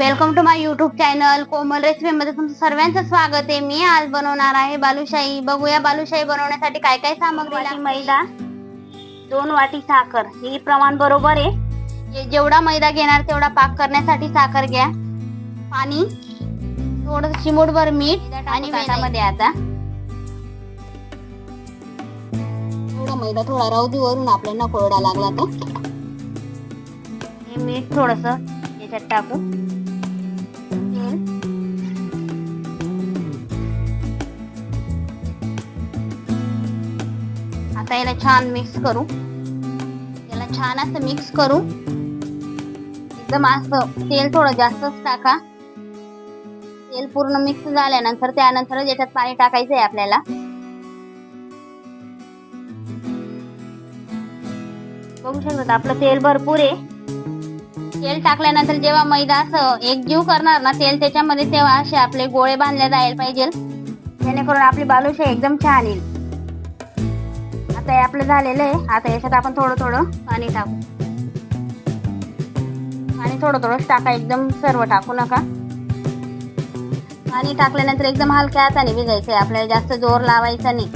Welcome to my YouTube channel Komal recipe मध्ये तुमचं सर्वांचं स्वागत आहे. मी आज बनवणार आहे बालुशाही. बघूया बालुशाही बनवण्यासाठी काय काय सामग्री. मैदा दोन वाटी साखर. हे प्रमाण बरोबर आहे. जेवढा मैदा घेणार तेवढा पाक करण्यासाठी साखर घ्या. पाणी थोडं चिमूटभर मीठ आणि ताटामध्ये आता. थोडा मैदा थोडा राहू दे वरून आपल्याला कोरडा लागला तर. हे मीठ थोडस याच्यात टाकू. आता याला छान मिक्स करू. याला छान असं मिक्स करू. एकदम असं तेल थोडं जास्तच टाका. तेल पूर्ण मिक्स झाल्यानंतर त्यानंतरच याच्यात पाणी टाकायचं आहे आपल्याला. बघू शकतात आपलं तेल भरपूर आहे. तेल टाकल्यानंतर जेव्हा मैदा असं एकजीव करणार ना तेल त्याच्यामध्ये तेव्हा असे आपले गोळे बांधले जायला पाहिजे. जेणेकरून आपली बालुशाही एकदम छान येईल. ते आपलं झालेलं आहे. आता याच्यात आपण थोडं थोडं पाणी टाकू. आणि थोडं थोडंच टाका एकदम सर्व टाकू नका. पाणी टाकल्यानंतर एकदम हलक्या हाताने भिजायचं आहे आपल्याला जास्त जोर लावायचा नाही.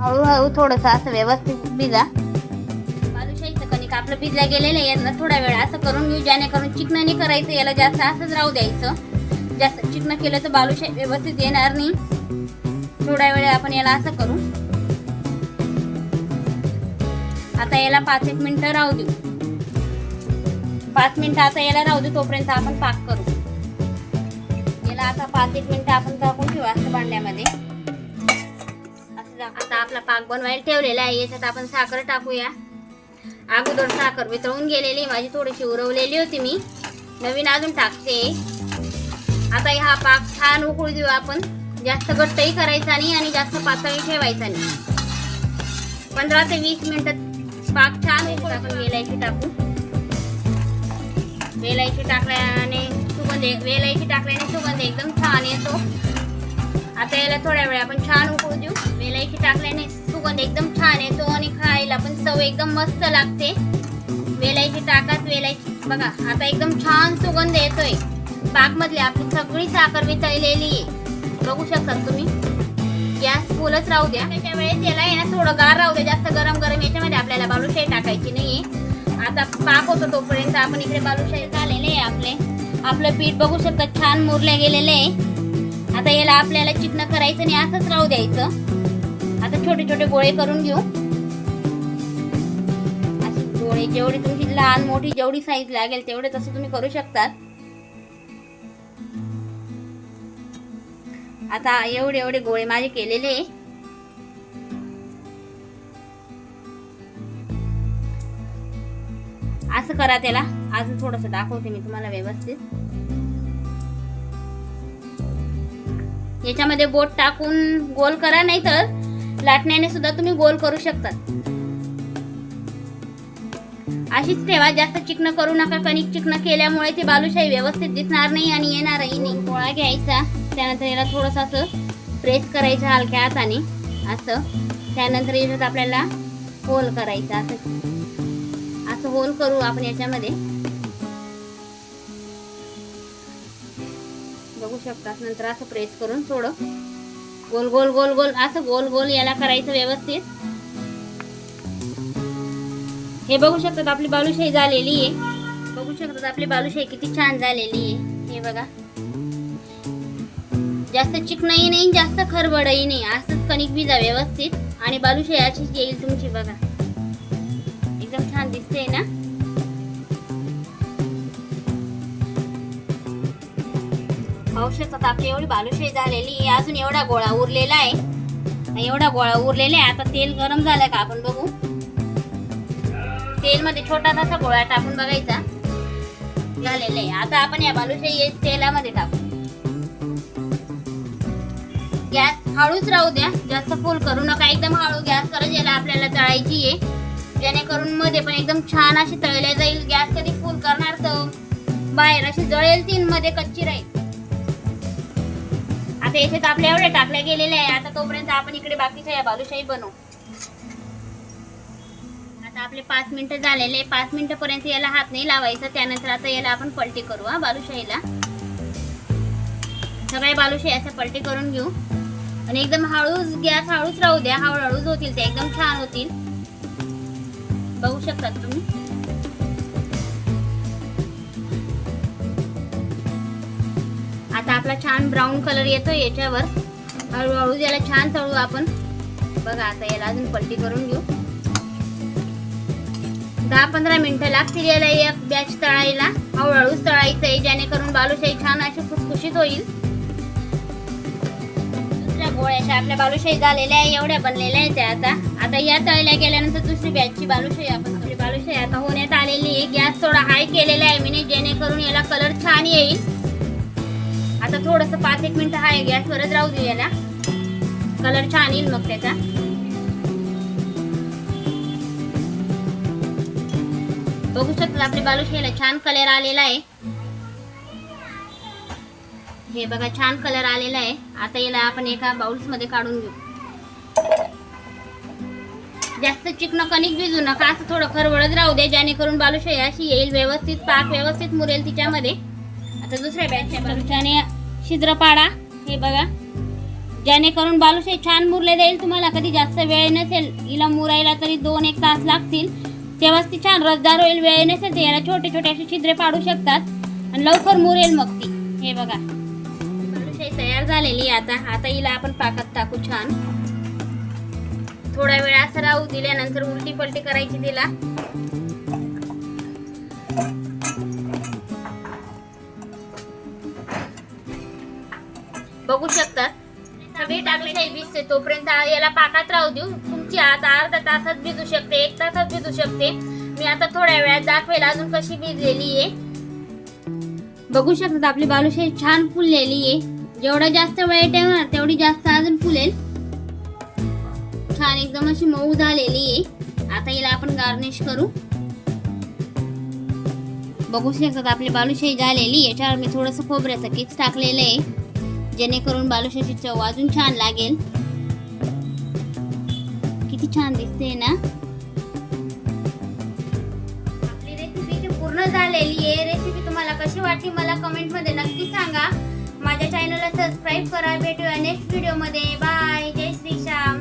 हळूहळू थोडस असं व्यवस्थित भिजा. बालुशाहीचं कणिक आपलं भिजल्या गेलेलं आहे. यांना थोडा वेळ असं करून घेऊ. जेणेकरून चिकन नाही करायचं याला जास्त असंच राहू द्यायचं. जास्त चिकन केलं तर बालुशाही व्यवस्थित येणार नाही. थोड्या वेळ आपण याला असं करू. आता याला पाच एक मिनिटं राहू देऊ. पाच मिनिटं आता याला राहू देऊ तोपर्यंत आपण पाक करू. याला आता पाच एक मिनिटं आपण टाकून ठेवू असं भांड्यामध्ये. असं आता आपला पाक बनवायला ठेवलेला आहे याच्यात आपण साखर टाकूया. अगोदर साखर वितळून गेलेली माझी थोडीशी उरवलेली होती मी. नवीन अजून टाकते. आता हा पाक छान उकळू देऊ आपण. जास्त घट्टही करायचा नाही आणि जास्त पातळी ठेवायचा नाही. पंधरा ते वीस मिनिटात पाक छान उकळू आपण वेलायची टाकू. वेलायची टाकल्याने सुगंध वेलायची टाकल्याने सुगंध एकदम छान येतो. आता याला थोड्या वेळ आपण छान उकळू देऊ. वेलायची टाकल्याने सुगंध एकदम छान येतो आणि खायला पण चव एकदम मस्त लागते. वेलायची टाकात वेलायची बघा आता एकदम छान सुगंध येतोय. पाकमधली आपली सगळी साखर वितळलेली आहे. बघू शकता तुम्ही. गॅस फुलच राहू द्या. त्याच्या वेळेस याला आहे ना थोडं गार राहू द्या. जास्त गरम गरम याच्यामध्ये आपल्याला बालुशाही टाकायची नाही आता पाक होतो तोपर्यंत आपण इकडे बालुशाही झालेले आहे आपले. आपलं पीठ बघू शकता छान मुरले गेलेले आहे. आता याला आपल्याला चिकन करायचं नाही असंच राहू द्यायचं. आता छोटे छोटे गोळे करून घेऊ. असे गोळे जेवढी तुमची लहान मोठी जेवढी साईज लागेल तेवढे तसं तुम्ही करू शकतात. आता एवढे एवढे गोळे माझे केलेले आहे. असं करा त्याला. अजून थोडस दाखवते मी तुम्हाला व्यवस्थित. याच्यामध्ये बोट टाकून गोल करा नाही तर लाटण्याने सुद्धा तुम्ही गोल करू शकतात. अशीच ठेवा जास्त चिकन करू नका. कणिक चिकन केल्यामुळे ती बालुशाही व्यवस्थित दिसणार नाही आणि येणारही नाही. पोळा घ्यायचा. त्यानंतर याला थोडंसं असं प्रेस करायचं हलक्या हाताने. असं. त्यानंतर याच्यात आपल्याला होल करायचं. असं. असं होल करू आपण याच्यामध्ये. बघू शकता. नंतर असं प्रेस करून थोडं. गोल गोल गोल गोल. असं गोल गोल याला करायचं व्यवस्थित. हे बघू शकतात आपली बालुशाही झालेली आहे. बघू शकतात आपली बालुशाही किती छान झालेली आहे. हे बघा. जास्त चिकनही नाही जास्त खरबडही नाही. असंच कणिक भिजा व्यवस्थित. आणि बालुशाही अशीच येईल तुमची बघा. एकदम छान दिसते ना? पाहू शकतात आपली एवढी बालुशाही झालेली अजून एवढा गोळा उरलेला आहे. एवढा गोळा उरलेला आहे. आता तेल गरम झालं का आपण बघू. तेल मध्ये छोटा तसा गोळा टाकून बघायचा. झालेला आहे. आता आपण या बालुशाही तेलामध्ये टाकू. हळूच राहू द्या. जास्त फुल करू नका. एकदम हळू गॅस करत याला आपल्याला तळायची आहे. जेणेकरून मध्ये पण एकदम छान अशी तळल्या जाईल. गॅस कधी फुल करणार तर बाहेर अशी जळेल तीन मध्ये कच्ची राहील. आता याच्यात आपल्या एवढ्या टाकल्या गेलेल्या आहे. आता तोपर्यंत आपण इकडे बाकीच्या या बालुशाही बनवू आता आपले पाच मिनिटं झालेले पाच मिनिटापर्यंत याला हात नाही लावायचा. त्यानंतर आता याला आपण पलटी करू हा बालुशाहीला. सगळ्या बालुशाही असं पलटी करून घेऊ. आणि एकदम हळूच गॅस हळूच राहू द्या हळूहळूच होतील ते. एकदम छान होतील. बघू शकतात तुम्ही. आता आपला छान ब्राऊन कलर येतो याच्यावर. हळूहळू याला छान तळू आपण. बघा आता याला अजून पलटी करून घेऊ. दहा पंधरा मिनिटं लागतील याला एक बॅच तळायला. हळूहळूच तळायचं आहे जेणेकरून बालुशाही छान अशी खुसखुशीत होईल. दुसऱ्या आपल्या बालुशाही झालेल्या आहे एवढ्या बनलेल्या आहेत त्या आता. आता या तळल्या गेल्यानंतर दुसरी बॅचची बालुशाही आपण आपली बालुशाही आता होण्यात आलेली आहे. गॅस थोडा हाय केलेला आहे मी जेणेकरून याला कलर छान येईल. आता थोडंसं पाच एक मिनटं हाय गॅसवरच राहू दे याला. कलर छान येईल मग त्याचा. बघू शकता आपली बालुशाहीला छान कलर आलेला आहे. हे बघा छान कलर आलेला आहे. आता याला आपण एका बाउल्समध्ये काढून घेऊ. जास्त चिकन कणिक भिजू नका असं थोडं खरवळत राहू दे जेणेकरून बालुशाही अशी येईल व्यवस्थित पाक व्यवस्थित मुरेल तिच्यामध्ये. आता दुसऱ्या बॅचच्या बालुशाने छिद्र पाडा. हे बघा. जेणेकरून बालुशाही छान मुरले जाईल तुम्हाला. कधी जास्त वेळ नसेल हिला मुरायला तरी दोन एक तास लागतील. तेव्हाच ती छान रसदार होईल वेळ नसेल तर याला छोटे छोटे असे छिद्रे पाडू शकतात. आणि लवकर मुरेल मग ती. हे बघा. तयार झालेली आता. आता हिला आपण पाकात टाकू छान. थोडा वेळ असं राहू दिल्यानंतर उलटी पलटी करायची तिला. बघू शकतात सगळी टाकली भिजते तोपर्यंत. याला पाकात राहू देऊ. तुमची आता अर्धा तासात भिजू शकते. एक तासात भिजू शकते. मी आता थोड्या वेळात दाखवेल अजून कशी भिजलेली आहे. बघू शकतात आपली बालुशाही छान फुललेली आहे. जेवढा जास्त वेळ ठेवणार तेवढी जास्त अजून फुलेल. छान एकदम अशी मऊ झालेली आहे. आता हिला आपण गार्निश करू. बघू शकतात आपली बालुशाही झालेली याच्यावर मी थोडंसं खोबऱ्याचं किस टाकलेलं आहे. जेणेकरून बालुशाची चव अजून छान लागेल. किती छान दिसते ना? आपली रेसिपी पूर्ण झालेली आहे. रेसिपी तुम्हाला कशी वाटली मला कमेंटमध्ये नक्की सांगा. माझ्या चॅनलला सबस्क्राईब करा भेटूया नेक्स्ट व्हिडिओमध्ये बाय जय श्री श्याम.